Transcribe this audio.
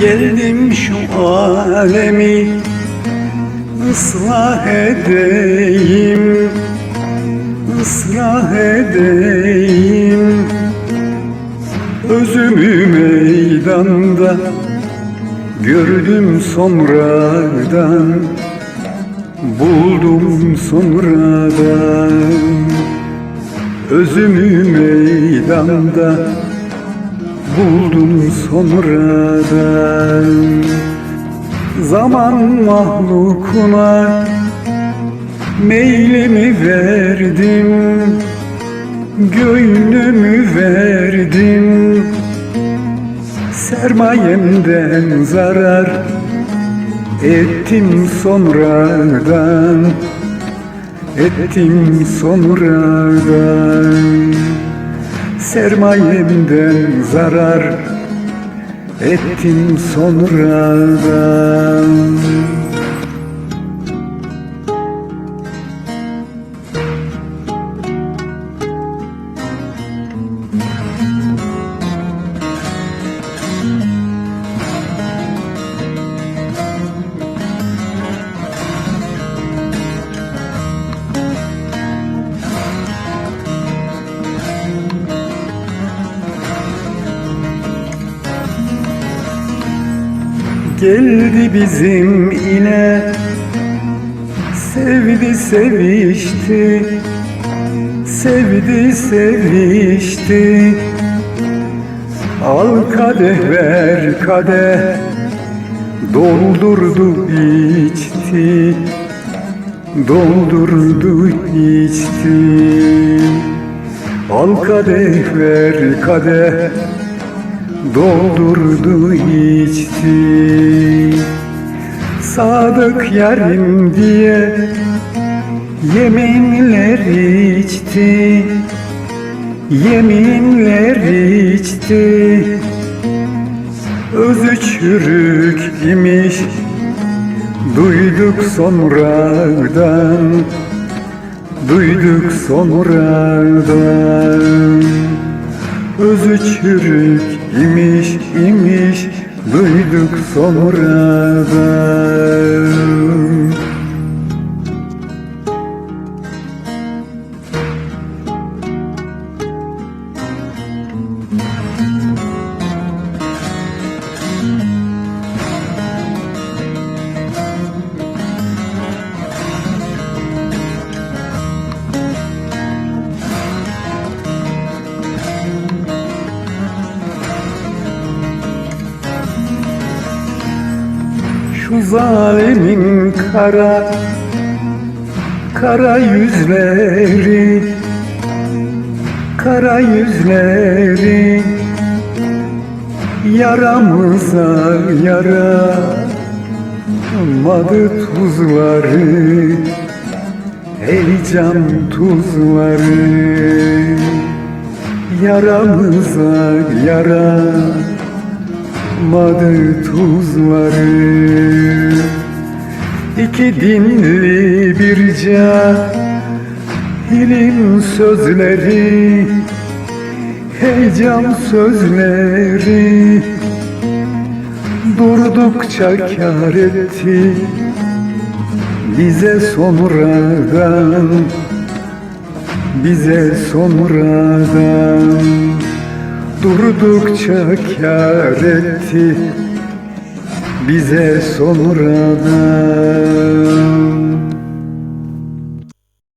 Geldim şu alemi ıslah edeyim ıslah edeyim. Özümü meydanda gördüm sonradan Buldum sonradan. Özümü meydanda buldum sonradan Zaman mahlukuna meylimi verdim Gönlümü verdim. Sermayemden zarar ettim sonradan Ettim sonradan Sermayemden zarar ettim sonradan Geldi bizim ile. Sevdi sevişti. Sevdi sevişti. Al kadeh ver kadeh. Doldurdu içti. Doldurdu içti. Al kadeh ver kadeh doldurdu içti Sadık yarim diye yeminler içti Yeminler içti. Özü çürük imiş Duyduk sonradan Duyduk sonradan. Özü çürük imiş imiş duyduk sonradan Şu zalimin kara Kara yüzleri Kara yüzleri. Yaramıza yara Madı tuzları Ey tuzları. Yaramıza yara Madı tuzları. İki dinli bir cahilim sözleri Heyecan sözleri. Durdukça kar etti Bize sonradan. Bize sonradan Durdukça kar etti bize sonradan